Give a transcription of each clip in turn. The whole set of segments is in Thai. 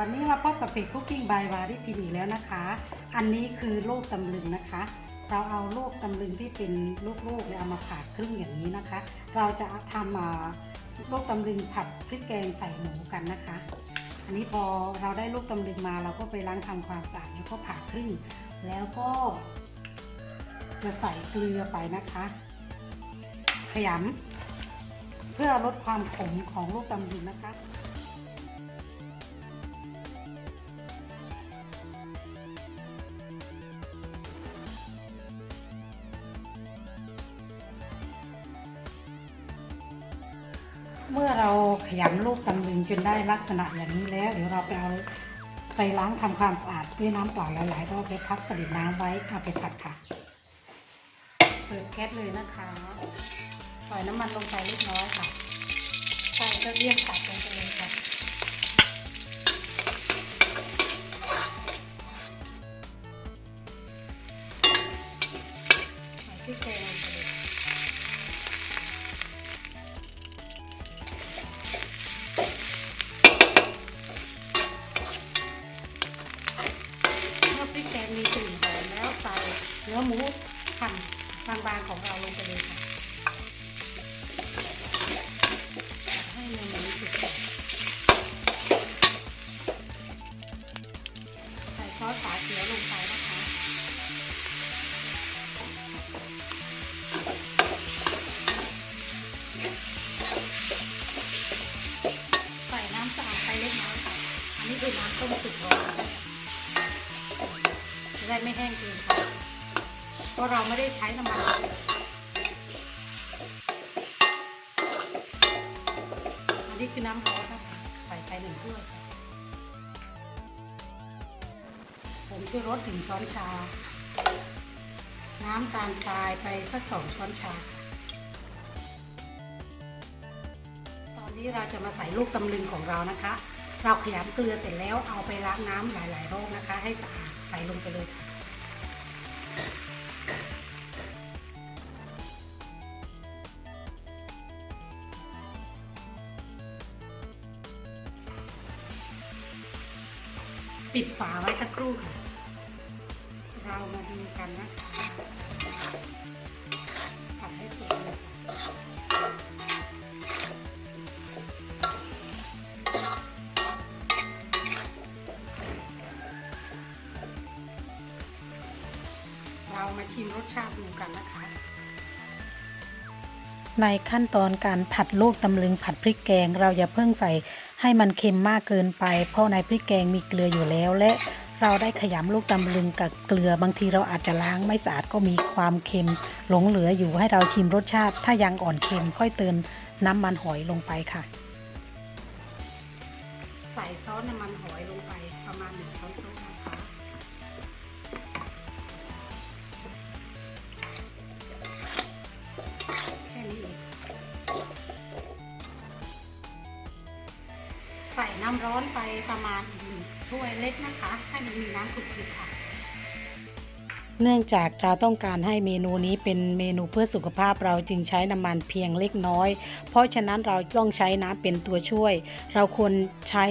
Perfect Cooking by วาริพินีแล้วนะคะ อันนี้คือลูกตำลึงนะคะ เราเอาลูกตำลึงที่เป็นลูกๆเลยเอามาผ่าครึ่งอย่างนี้นะคะ เราจะทำอ่าลูกตำลึงผัดพริกแกงใส่หมูกันนะคะ อันนี้พอเราได้ลูกตำลึงมาเราก็ไปล้างทำความสะอาดแล้วก็ผ่าครึ่ง แล้วก็ จะใส่เกลือไปนะคะ ขยำเพื่อลดความขมของลูกตำลึงนะคะ เมื่อเราขยำลูกตำลึงจนได้ลักษณะอย่างนี้แล้ว เดี๋ยวเราไปเอาไปล้างทำความสะอาดด้วยน้ำเปล่าหลายๆรอบแล้วพักสลิดน้ำไว้เอาไปผัดค่ะ เปิดแก๊สเลยนะคะใส่น้ำมันลงไปเล็กน้อยค่ะใส่กระเทียมตัดลงไปเลยค่ะใส่พริกแกง นื้อหมูหั่นบางๆของเราลงไปเลยค่ะให้เนื้อหมูสุกใส่ซอสฝาเขียวลงไปนะคะใส่น้ำสะอาดไปเล็กน้อยค่ะอันนี้คือน้ำต้มสุกร้อนจะได้ไม่แห้งเกินค่ะ เพราะเราไม่ได้ใช้น้ำมันอันนี้คือน้ำร้อนนะคะใส่ไปหนึ่งถ้วยผมคือรสถึงช้อนชา น้ำตาลทรายไปสักสองช้อนชา ตอนนี้เราจะมาใส่ลูกตำลึงของเรานะคะ เราขยำเกลือเสร็จแล้วเอาไปล้างน้ำหลาย ๆ รอบนะคะ ให้สะอาดใส่ลงไปเลยค่ะ ปิดฝาไว้สักครู่ค่ะ เรามาดูกันนะคะผัดให้สุกเลยเรามาชิมรสชาติดูกันนะคะ ในขั้นตอนการผัดลูกตำลึงผัดพริกแกง เราอย่าเพิ่งใส่ ให้มันเค็มมากเกินไป เพราะในพริกแกงมีเกลืออยู่แล้ว และเราได้ขยำลูกตำลึงกับเกลือบางทีเราอาจจะล้างไม่สะอาดก็มีความเค็มหลงเหลืออยู่ให้เราชิมรสชาติ ถ้ายังอ่อนเค็มค่อยเติมน้ำมันหอยลงไปค่ะ ใส่ซอสน้ำมันหอยลงไป น้ำร้อนไปประมาณหนึ่งถ้วยเล็กนะคะ ให้มันมีน้ำขุ่นๆค่ะ เนื่องจากเราต้องการให้เมนูนี้เป็นเมนูเพื่อสุขภาพเราจึงใช้น้ำมันเพียงเล็กน้อย เพราะฉะนั้นเราต้องใช้น้ำเป็นตัวช่วย เราควรใช้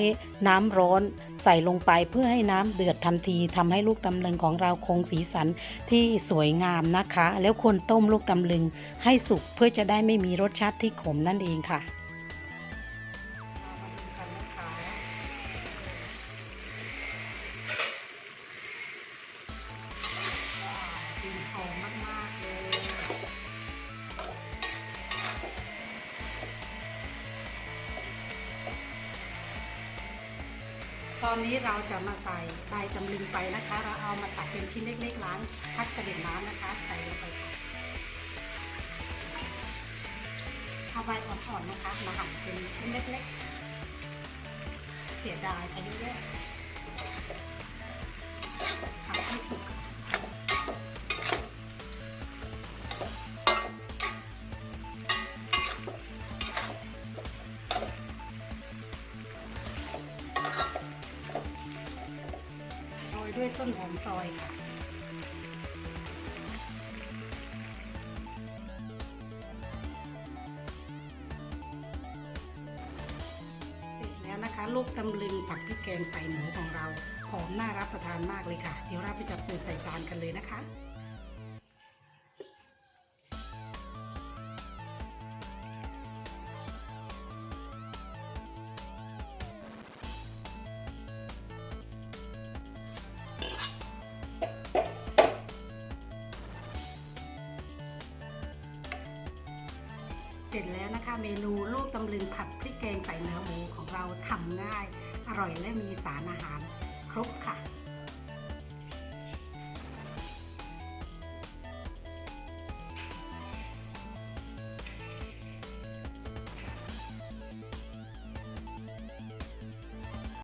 น้ำร้อนใส่ลงไปเพื่อให้น้ำเดือดทันทีทำให้ลูกตำลึงของเราคงสีสันที่สวยงามนะคะ แล้วควรต้มลูกตำลึงให้สุกเพื่อจะได้ไม่มีรสชาติที่ขมนั่นเองค่ะ อนนี้เราจะมาใส่ใบจำลึงไปนะคะ เราเอามาตัดเป็นชิ้นเล็กๆล้างพักเสด็จน้ำนะคะใส่ลงไปค่ะเอาใบอ่อนๆนะคะมาหั่นเป็นชิ้นเล็กๆ เสียดายไปเรื่อะหั่ ด้วยต้นหอมซอยค่ะเสร็จแล้วนะคะลูกตำลึงผักพริกแกงใส่หมูของเราหอมน่ารับประทานมากเลยค่ะ เดี๋ยวเราไปจัดเสิร์ฟใส่จานกันเลยนะคะ เสร็จแล้วนะคะ เมนูลูกตำลึงผัดพริกแกงใส่เนื้อหมูของเราทำง่าย อร่อยและมีสารอาหารครบค่ะ